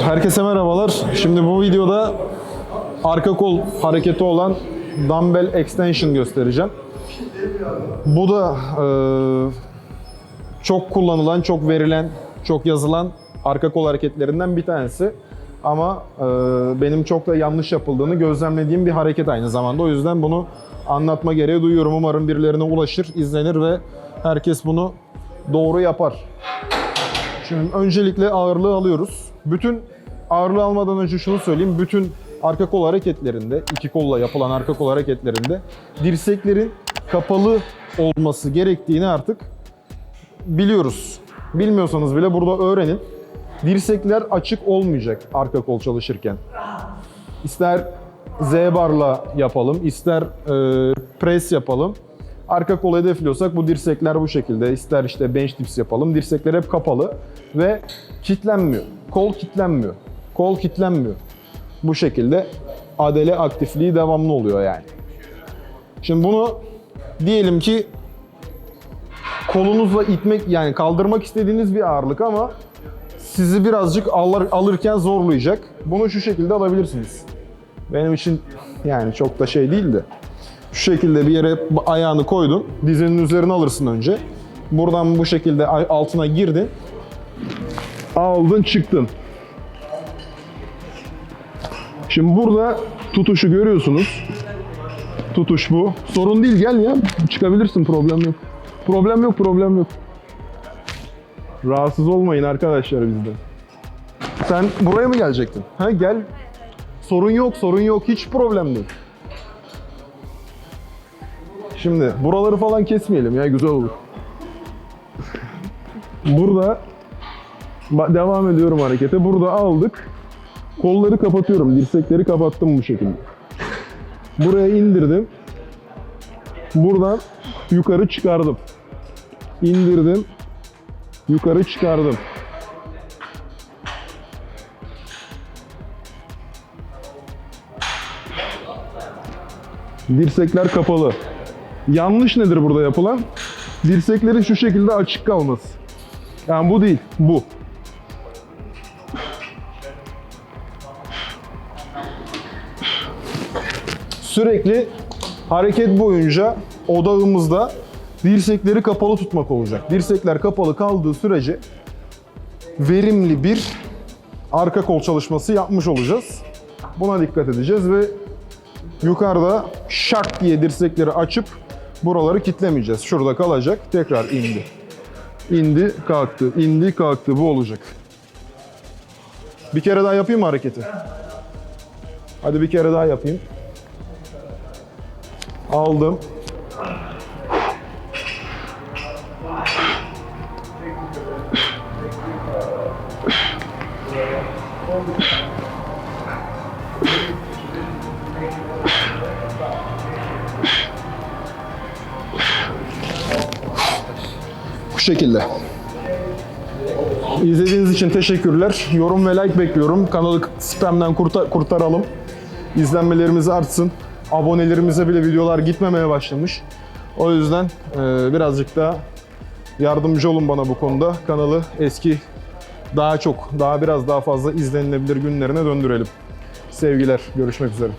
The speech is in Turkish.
Herkese merhabalar. Şimdi bu videoda arka kol hareketi olan dumbbell extension göstereceğim. Bu da e, çok kullanılan, çok verilen, çok yazılan arka kol hareketlerinden bir tanesi. Ama e, benim çok da yanlış yapıldığını gözlemlediğim bir hareket aynı zamanda. O yüzden bunu anlatma gereği duyuyorum. Umarım birilerine ulaşır, izlenir ve herkes bunu doğru yapar. Şimdi öncelikle ağırlığı alıyoruz. Bütün ağırlığı almadan önce şunu söyleyeyim. Bütün arka kol hareketlerinde, iki kolla yapılan arka kol hareketlerinde dirseklerin kapalı olması gerektiğini artık biliyoruz. Bilmiyorsanız bile burada öğrenin. Dirsekler açık olmayacak arka kol çalışırken. İster Z barla yapalım, ister e, press yapalım. Arka kol hedefliyorsak bu dirsekler bu şekilde. İster işte bench dips yapalım. Dirsekler hep kapalı ve kitlenmiyor. Kol kitlenmiyor. Kol kitlenmiyor. Bu şekilde adele aktifliği devamlı oluyor yani. Şimdi bunu diyelim ki kolunuzla itmek yani kaldırmak istediğiniz bir ağırlık ama sizi birazcık alır, alırken zorlayacak. Bunu şu şekilde alabilirsiniz. Benim için yani çok da şey değil de şu şekilde bir yere ayağını koydun, dizinin üzerine alırsın önce. Buradan bu şekilde altına girdin. Aldın çıktın. Şimdi burada tutuşu görüyorsunuz. Tutuş bu. Sorun değil gel ya. Çıkabilirsin problem yok. Problem yok problem yok. Rahatsız olmayın arkadaşlar bizden. Sen buraya mı gelecektin? Ha gel. Sorun yok sorun yok hiç problem değil. Şimdi buraları falan kesmeyelim ya güzel olur. Burada devam ediyorum harekete. Burada aldık. Kolları kapatıyorum. Dirsekleri kapattım bu şekilde. Buraya indirdim. Buradan yukarı çıkardım. İndirdim. Yukarı çıkardım. Dirsekler kapalı. Yanlış nedir burada yapılan? Dirseklerin şu şekilde açık kalması. Yani bu değil, bu. Sürekli hareket boyunca odağımızda dirsekleri kapalı tutmak olacak. Dirsekler kapalı kaldığı sürece verimli bir arka kol çalışması yapmış olacağız. Buna dikkat edeceğiz ve yukarıda şak diye dirsekleri açıp buraları kitlemeyeceğiz. Şurada kalacak. Tekrar indi. İndi, kalktı. indi, kalktı. Bu olacak. Bir kere daha yapayım mı hareketi? Hadi bir kere daha yapayım. Aldım. Şekilde. İzlediğiniz için teşekkürler. Yorum ve like bekliyorum. Kanalı spamden kurta- kurtaralım. İzlenmelerimiz artsın. Abonelerimize bile videolar gitmemeye başlamış. O yüzden e, birazcık daha yardımcı olun bana bu konuda. Kanalı eski daha çok, daha biraz daha fazla izlenilebilir günlerine döndürelim. Sevgiler, görüşmek üzere.